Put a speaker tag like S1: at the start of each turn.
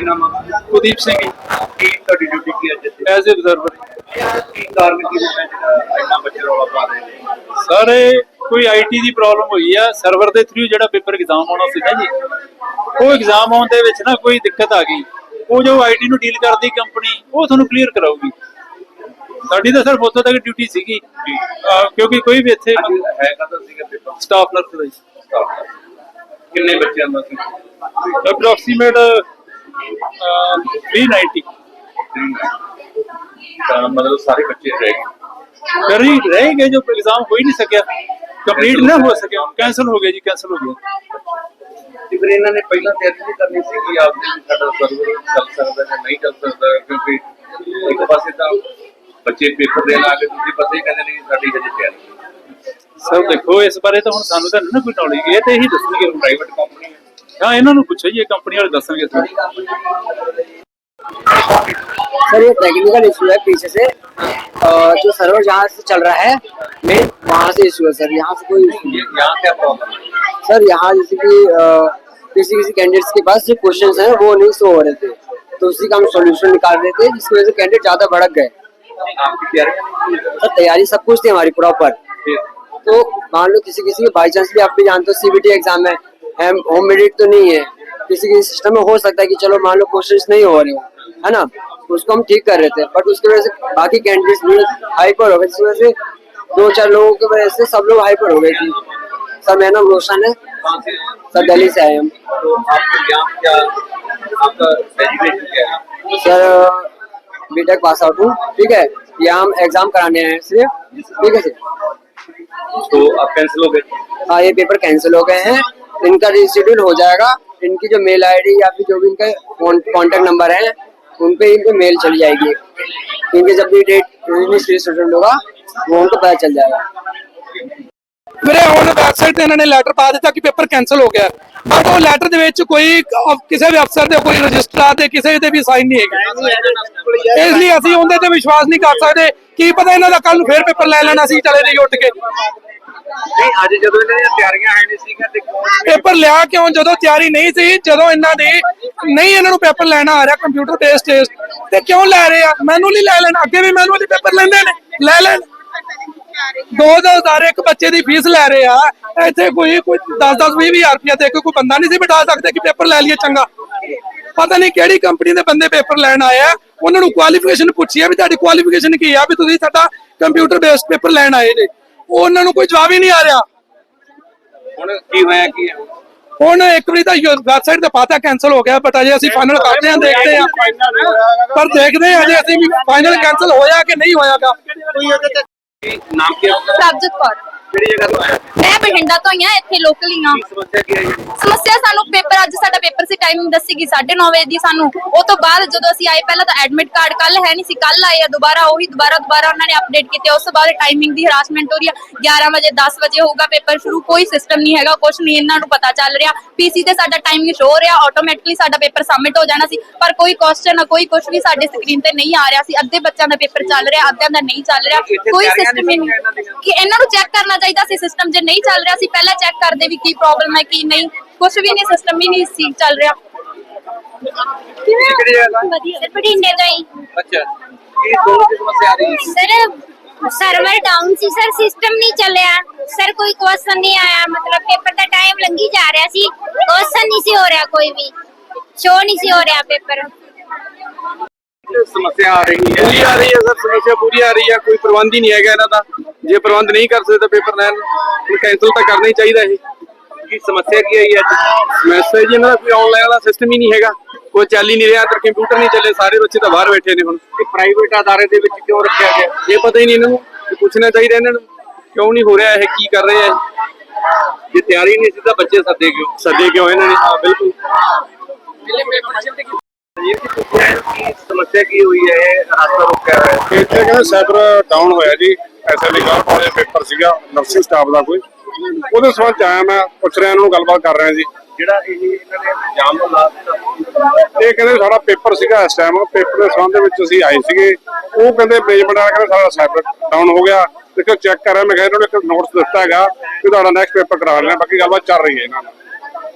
S1: ਕੀ ਨਾਮ ਹੈ
S2: ਕੁਲਦੀਪ ਸਿੰਘ
S1: ਕੀ ਤੁਹਾਡੀ ਡਿਊਟੀ ਕੀ ਅੱਜ ਇੱਥੇ?
S2: ਐਜ਼ ਅ ਅਬਜ਼ਰਵਰ
S1: ਕੀ ਕਾਰਨ ਕੀ ਹੈ ਜਿਹੜਾ ਇੰਨਾ ਬੱਚੇ ਰੌਲਾ ਪਾ ਰਹੇ ਨੇ?
S2: ਸਰ ਕੋਈ ਆਈਟੀ ਦੀ ਪ੍ਰੋਬਲਮ ਹੋਈ ਆ। ਸਰਵਰ ਦੇ ਥਰੂ ਜਿਹੜਾ ਪੇਪਰ ਐਗਜ਼ਾਮ ਆਉਣਾ ਸੀ ਨਾ ਜੀ ਉਹ ਐਗਜ਼ਾਮ ਆਉਣ ਦੇ ਵਿੱਚ ਨਾ ਕੋਈ ਦਿੱਕਤ ਆ ਗਈ। ਉਹ ਜੋ ਆਈਟੀ ਨੂੰ ਡੀਲ ਕਰਦੀ ਕੰਪਨੀ ਉਹ ਤੁਹਾਨੂੰ ਕਲੀਅਰ ਕਰਾਊਗੀ। ਸਾਡੀ ਤਾਂ ਸਿਰਫ ਉੱਥੋਂ ਤੱਕ ਡਿਊਟੀ ਸੀਗੀ। ਕਿਉਂਕਿ ਕੋਈ ਵੀ ਇੱਥੇ
S1: ਅੱਜ ਹੈ ਕਦੋਂ ਸੀਗਾ ਪੇਪਰ
S2: ਸਟਾਫ ਨਰਸ ਦਾ
S1: ਕਿੰਨੇ ਬੱਚਿਆਂ ਦਾ ਸੀ?
S2: ਅਪਰੋਕਸੀਮੇਟ 390
S1: ਤਾਂ ਮਤਲਬ ਸਾਰੇ ਬੱਚੇ ਰਹਿ ਗਏ।
S2: ਫਿਰ ਹੀ ਰਹਿ ਗਏ ਜੋ ਐਗਜ਼ਾਮ ਹੋ ਹੀ ਨਹੀਂ ਸਕਿਆ। ਕੰਪਲੀਟ ਨਾ ਹੋ ਸਕਿਆ। ਕੈਨਸਲ ਹੋ ਗਿਆ ਜੀ ਕੈਨਸਲ ਹੋ ਗਿਆ।
S1: ਤੇ ਫਿਰ ਇਹਨਾਂ ਨੇ ਪਹਿਲਾਂ ਤਿਆਰੀ ਨਹੀਂ ਕਰਨੀ ਸੀ ਕਿ ਆਪਦੇ ਵੀ ਸਾਡਾ ਸਰਵਰ ਚੱਲ ਸਕਦਾ ਜਾਂ ਨਹੀਂ ਚੱਲ ਸਕਦਾ ਕਿਉਂਕਿ ਇੱਕ ਪਾਸੇ ਤਾਂ ਬੱਚੇ ਪੇਪਰ ਦੇਣ ਆ ਕੇ ਦੂਜੇ ਪਾਸੇ ਹੀ ਕਹਿੰਦੇ ਨਹੀਂ ਸਾਡੀ ਹਜੇ ਤਿਆਰੀ ਨਹੀਂ।
S2: ਸਰ ਦੇਖੋ ਇਸ ਬਾਰੇ ਤਾਂ ਹੁਣ ਸਾਨੂੰ ਤਾਂ ਨਾ ਕੋਈ ਨੌਲੇਜ ਇਹ ਤੇ ਇਹੀ ਦੱਸਣਗੇ
S1: ਪ੍ਰਾਈਵੇਟ ਕੰਪਨੀ ਹੈ
S2: ਹਾਂ ਇਹਨਾਂ ਨੂੰ ਪੁੱਛੋ ਜੀ ਇਹ ਕੰਪਨੀ ਵਾਲੇ ਦੱਸਣਗੇ ਤੁਹਾਨੂੰ
S3: सर ये टेक्निकल इशू है पीछे से अ, जो सर्वर जहाँ से चल रहा है मेन वहाँ से इशू है सर यहाँ से कोई इशू नहीं
S1: ये यहाँ क्या प्रॉब्लम है
S3: है। सर यहाँ जैसे कि अ, किसी किसी कैंडिडेट्स के पास जो क्वेश्चंस हैं वो नहीं शो हो रहे थे तो उसी का हम सॉल्यूशन निकाल रहे थे जिसकी वजह से कैंडिडेट ज्यादा भड़क गए
S1: आपकी तैयारी नहीं की
S3: सर तैयारी सब कुछ थी हमारी प्रॉपर
S1: फिर
S3: तो मान लो किसी किसी के बाई चांस भी आप भी जानते हो सीबीटी एग्जाम है हम होम मेडिट तो नहीं है। किसी किसी सिस्टम में हो सकता है कि चलो मान लो क्वेश्चंस नहीं हो रहे हो है ना? उसको हम ठीक कर रहे थे बट उसकी वजह से बाकी कैंडिडेट्स भी हाइपर हो गए जिसकी वजह से दो चार लोगों की वजह से सब लोग हाइपर हो गए थी सर मेरा नाम रोशन है? सर दिल्ली से आए हम। सर बीटेक पास आउट हूँ ठीक है? यहाँ हम एग्ज़ाम कराने आए हैं सिर्फ़ ठीक है सर?
S1: तो आप कैंसिल हो गए।
S3: हाँ ये पेपर कैंसिल हो गए हैं। इनका रिशेड्यूल हो जाएगा इनकी जो मेल आईडी या फिर जो भी इनके कांटेक्ट नंबर है उन पे इनकी मेल चली जाएगी क्योंकि जब भी डेट रिशेड्यूल होगा वो उनको पता चल जाएगा
S4: ਵੀਰੇ ਹੁਣ ਵੈਬਸਾਈਟ ਤੇ ਇਹਨਾਂ ਨੇ ਲੈਟਰ ਪਾ ਦਿੱਤਾ ਕਿ ਪੇਪਰ ਕੈਨਸਲ ਹੋ ਗਿਆ ਬਟ ਉਹ ਲੈਟਰ ਦੇ ਵਿੱਚ ਕੋਈ ਅਹ, ਕਿਸੇ ਵੀ ਅਫਸਰ ਦੇ ਕੋਈ ਰਜਿਸਟਰਾਰ ਦੇ ਕਿਸੇ ਦੇ ਵੀ ਸਾਈਨ ਨਹੀਂ ਹੈਗੇ ਇਸ ਲਈ ਅਸੀਂ ਉਹਦੇ ਤੇ ਵਿਸ਼ਵਾਸ ਨਹੀਂ ਕਰ ਸਕਦੇ ਕੀ ਪਤਾ ਇਹਨਾਂ ਦਾ ਕੱਲ ਨੂੰ ਫੇਰ ਪੇਪਰ ਲੈ ਲੈਣਾ ਸੀ ਚਲੇ ਜਾਈਏ ਉੱਠ ਕੇ
S1: ਨਹੀਂ, ਅੱਜ ਜਦੋਂ ਇਹਨਾਂ ਦੀਆਂ ਤਿਆਰੀਆਂ ਹੈ ਨਹੀਂ ਸੀਗੀਆਂ ਤੇ
S4: ਪੇਪਰ ਲਿਆ ਕਿਉਂ? ਜਦੋਂ ਤਿਆਰੀ ਨਹੀਂ ਸੀ, ਜਦੋਂ ਇਹਨਾਂ ਦੀ ਨਹੀਂ ਇਹਨਾਂ ਨੂੰ ਪੇਪਰ ਲੈਣਾ ਆ ਰਿਹਾ ਕੰਪਿਊਟਰ ਬੇਸਡ ਟੈਸਟ ਤੇ ਕਿਉਂ ਲੈ ਰਹੇ ਆ? ਮੈਨੂਅਲੀ ਲੈ ਲੈਣ, ਅੱਗੇ ਵੀ ਮੈਨੂਅਲੀ ਪੇਪਰ ਲੈਂਦੇ ਨੇ, ਲੈ ਲੈਣ। ਦੋ ਦੋ ਹਜ਼ਾਰ ਇੱਕ ਬੱਚੇ ਦੀ ਫੀਸ ਲੈ ਰਹੇ ਆ। ਇੱਥੇ ਕੋਈ ਕੋਈ 10 10 20 ਹਜ਼ਾਰ ਰੁਪਇਆ ਤੇ ਕੋਈ ਬੰਦਾ ਨਹੀਂ ਸੀ ਬਿਠਾ ਸਕਦੇ ਕਿ ਪੇਪਰ ਲੈ ਲਈਏ ਚੰਗਾ। ਪਤਾ ਨਹੀਂ ਕਿਹੜੀ ਕੰਪਨੀ ਦੇ ਬੰਦੇ ਪੇਪਰ ਲੈਣ ਆਏ ਆ। ਉਹਨਾਂ ਨੂੰ ਕੁਆਲੀਫਿਕੇਸ਼ਨ ਪੁੱਛੀ ਆ ਵੀ ਤੁਹਾਡੀ ਕੁਆਲੀਫਿਕੇਸ਼ਨ ਕੀ ਆ, ਵੀ ਤੁਸੀਂ ਸਾਡਾ ਕੰਪਿਊਟਰ ਬੇਸਡ ਪੇਪਰ ਲੈਣ ਆਏ ਜੇ ਉਹਨਾਂ ਨੂੰ ਕੋਈ ਜਵਾਬ ਹੀ ਨਹੀਂ ਆ ਰਿਹਾ।
S1: ਹੁਣ ਕੀ ਹੋਇਆ ਕੀ ਹੈ?
S4: ਹੁਣ ਇੱਕ ਵਾਰੀ ਤਾਂ ਵੈਬਸਾਈਟ ਤੇ ਪਾਤਾ ਕੈਨਸਲ ਹੋ ਗਿਆ ਬਟ ਅਜੇ ਅਸੀਂ ਫਾਈਨਲ ਕਰਦੇ ਹਾਂ ਦੇਖਦੇ ਹਾਂ। ਪਰ ਦੇਖਦੇ ਹਾਂ ਅਜੇ ਅਸੀਂ ਵੀ ਫਾਈਨਲ ਕੈਨਸਲ ਹੋਇਆ ਕਿ ਨਹੀਂ ਹੋਇਆਗਾ।
S1: ਕੀ ਨਾਮ ਕੀ ਹੈ?
S5: ਪ੍ਰਭਜੋਤ ਕੌਰ।
S1: ਕਿਹੜੀ ਜਗ੍ਹਾ ਤੋਂ ਆਇਆ?
S5: ਮੈਂ ਬਠਿੰਡਾ ਤੋਂ ਹੀ ਆ ਇੱਥੇ ਲੋਕਲ ਹੀ ਆ
S1: ਕੀ ਸਮੱਸਿਆ ਕੀ ਹੈ ਜੀ?
S5: ਸਮੱਸਿਆ ਸਾਨੂੰ ਪੇਪਰ ਅੱਜ ਸਾਡਾ ਪੇਪਰ ਸੀ ਟਾਈਮਿੰਗ ਦੱਸੀ ਗਈ 9:30 ਵਜੇ ਦੀ ਸਾਨੂੰ। ਉਹ ਤੋਂ ਬਾਅਦ ਜਦੋਂ ਅਸੀਂ ਆਏ ਪਹਿਲਾਂ ਤਾਂ ਐਡਮਿਟ ਕਾਰਡ ਕੱਲ ਹੈ ਨਹੀਂ ਸੀ ਕੱਲ ਆਏ ਆ ਦੁਬਾਰਾ ਉਹੀ ਦੁਬਾਰਾ ਦੁਬਾਰਾ ਉਹਨਾਂ ਨੇ ਅਪਡੇਟ ਕੀਤੇ। ਉਸ ਤੋਂ ਬਾਅਦ ਟਾਈਮਿੰਗ ਦੀ ਹਰਾਸਮੈਂਟ ਹੋ ਰਹੀ ਆ। 11 ਵਜੇ 10 ਵਜੇ ਹੋਊਗਾ ਪੇਪਰ ਸ਼ੁਰੂ ਕੋਈ ਸਿਸਟਮ ਨਹੀਂ ਹੈਗਾ ਕੁਝ ਨਹੀਂ ਇਹਨਾਂ ਨੂੰ ਪਤਾ ਚੱਲ ਰਿਹਾ। ਪੀਸੀ ਤੇ ਸਾਡਾ ਟਾਈਮਿੰਗ ਸ਼ੋ ਹੋ ਰਿਹਾ ਆਟੋਮੈਟਿਕਲੀ ਸਾਡਾ ਪੇਪਰ ਸਬਮਿਟ ਹੋ ਜਾਣਾ ਸੀ। ਪਰ ਕੋਈ ਕੁਐਸਚਨ ਕੋਈ ਕੁਝ ਵੀ ਸਾਡੇ ਸਕਰੀਨ ਤੇ ਨਹੀਂ ਆ ਰਿਹਾ ਸੀ। ਅੱਧੇ ਬੱਚਿਆਂ ਦਾ ਪੇਪਰ ਚੱਲ ਰਿਹਾ ਅੱਧਿਆਂ ਦਾ ਨਹੀਂ ਚੱਲ ਰਿਹਾ। ਕੋਈ ਸਿਸਟਮ
S1: ਨਹੀਂ।
S5: ਕਿ ਇਹਨਾਂ ਨੂੰ ਚੈੱਕ ਕਰਨਾ ਚਾਹੀਦਾ ਸੀ ਸਿਸਟਮ ਜੇ ਨਹੀਂ ਚੱਲ ਰਿਹਾ ਸੀ ਪਹਿਲਾਂ ਚੈੱਕ ਕਰਦੇ ਵੀ ਕੀ ਪ੍ਰੋਬਲਮ ਹੈ ਕੀ ਨਹੀਂ। ਕੁਝ ਵੀ ਨਹੀਂ ਸਿਸਟਮ ਹੀ ਨਹੀਂ ਸੀ ਚੱਲ ਰਿਹਾ।
S1: ਕਿਹੜੀ ਜਗ੍ਹਾ ਤੋਂ
S5: ਵਧੀਆ। ਬਠਿੰਡੇ ਤੋਂ ਹੀ
S1: ਅੱਛਾ। ਕੀ ਦੋਨੋਂ ਦੀ ਸਮੱਸਿਆ ਆ ਰਹੀ ਹੈ
S5: ਸਰ ਸਰਵਰ ਡਾਊਨ ਸੀ। ਸਰ ਸਿਸਟਮ ਨਹੀਂ ਚੱਲਿਆ। ਸਰ ਕੋਈ ਕੁਐਸਚਨ ਨਹੀਂ ਆਇਆ। ਮਤਲਬ ਪੇਪਰ ਦਾ ਟਾਈਮ ਲੰਘੀ ਜਾ ਰਿਹਾ ਸੀ। ਕੁਐਸਚਨ ਨਹੀਂ ਸੀ ਹੋ ਰਿਹਾ ਕੋਈ ਵੀ। ਸ਼ੋ ਨਹੀਂ ਸੀ ਹੋ ਰਿਹਾ ਪੇਪਰ
S1: ਸਮੱਸਿਆ ਆ ਰਹੀ ਹੈ?
S6: ਪੂਰੀ ਆ ਰਹੀ ਹੈ ਸਰ ਸਮੱਸਿਆ ਪੂਰੀ ਆ ਰਹੀ ਹੈ ਕੋਈ ਪ੍ਰਬੰਧ ਹੀ ਨਹੀਂ ਹੈਗਾ ਇਹਨਾਂ ਦਾ। ਜੇ ਪ੍ਰਬੰਧ ਨਹੀਂ ਕਰ ਸਕਦੇ ਤਾਂ ਪੇਪਰ ਲੈਣ ਕੈਂਸਲ ਤਾਂ ਕਰਨਾ ਹੀ ਚਾਹੀਦਾ ਇਹ।
S1: ਕੀ ਸਮੱਸਿਆ ਕੀ ਆਈ ਅੱਜ?
S6: ਮੈਸੇਜ ਇਹਨਾਂ ਦਾ ਕੋਈ ਆਨਲਾਈਨ ਵਾਲਾ ਸਿਸਟਮ ਹੀ ਨਹੀਂ ਹੈਗਾ। ਕੋਈ ਚੱਲ ਹੀ ਨਹੀਂ ਰਿਹਾ ਅੰਦਰ ਕੰਪਿਊਟਰ ਨਹੀਂ ਚੱਲੇ ਸਾਰੇ ਬੱਚੇ ਤਾਂ ਬਾਹਰ ਬੈਠੇ ਨੇ ਹੁਣ।
S1: ਇਹ ਪ੍ਰਾਈਵੇਟ ਅਦਾਰੇ ਦੇ ਵਿੱਚ ਕਿਉਂ ਰੱਖਿਆ ਗਿਆ?
S6: ਇਹ ਪਤਾ ਹੀ ਨਹੀਂ ਇਹਨਾਂ ਨੂੰ ਪੁੱਛਣਾ ਚਾਹੀਦਾ ਇਹਨਾਂ ਨੂੰ ਕਿਉਂ ਨਹੀਂ ਹੋ ਰਿਹਾ ਇਹ ਕੀ ਕਰ ਰਹੇ ਆ?
S1: ਜੇ ਤਿਆਰੀ ਨਹੀਂ ਸੀ ਤਾਂ ਬੱਚੇ ਸੱਦੇ ਕਿਉਂ?
S6: ਸੱਦੇ ਕਿਉਂ ਇਹਨਾਂ ਨੇ? ਹਾਂ ਬਿਲਕੁਲ।
S1: ਸਮੱਸਿਆ ਕੀ ਹੋਈ ਹੈ? ਇਹ ਹਾਦਸਾ ਰੁਕਿਆ ਹੋਇਆ ਹੈ।
S7: ਇੱਥੇ ਕਹਿੰਦੇ ਸਾਈਬਰ ਡਾਊਨ ਹੋਇਆ ਜੀ। ਐਸਐਲਈ ਗਾਰਡ ਦਾ ਪੇਪਰ ਸੀਗਾ ਨਰਸਿੰਗ ਸਟਾਫ ਦਾ ਕੋਈ। ਉਹਦੇ ਸੰਬੰਧ ਚ ਆਇਆ ਮੈਂ ਪੁੱਛ ਰਿਹਾ ਇਹਨਾਂ ਨੂੰ ਗੱਲਬਾਤ ਕਰ ਰਿਹਾ ਜੀ।
S1: ਜਿਹੜਾ ਇਹ ਇਹਨਾਂ ਨੇ ਜਾਮ ਲਾ ਦਿੱਤਾ
S7: ਇਹ ਕਹਿੰਦੇ ਸਾਡਾ ਪੇਪਰ ਸੀਗਾ ਇਸ ਟਾਈਮ ਪੇਪਰ ਦੇ ਸੰਬੰਧ ਵਿੱਚ ਅਸੀਂ ਆਏ ਸੀਗੇ। ਉਹ ਕਹਿੰਦੇ ਮੈਨੇਜਮੈਂਟ ਵਾਲਾ ਕਹਿੰਦਾ ਸਾਡਾ ਸਾਈਬਰ ਡਾਊਨ ਹੋ ਗਿਆ। ਦੇਖੋ ਚੈੱਕ ਕਰ ਰਿਹਾ ਮੈਂ ਕਿਹਾ ਇਹਨਾਂ ਨੂੰ ਇੱਕ ਨੋਟਸ ਦਿੱਤਾ ਹੈਗਾ ਕਿ ਤੁਹਾਡਾ ਨੈਕਸਟ ਪੇਪਰ ਕਰਾ ਲੈਣਾ ਬਾਕੀ ਗੱਲਬਾਤ ਚੱਲ ਰਹੀ ਹੈ ਇਹਨਾਂ ਨਾਲ।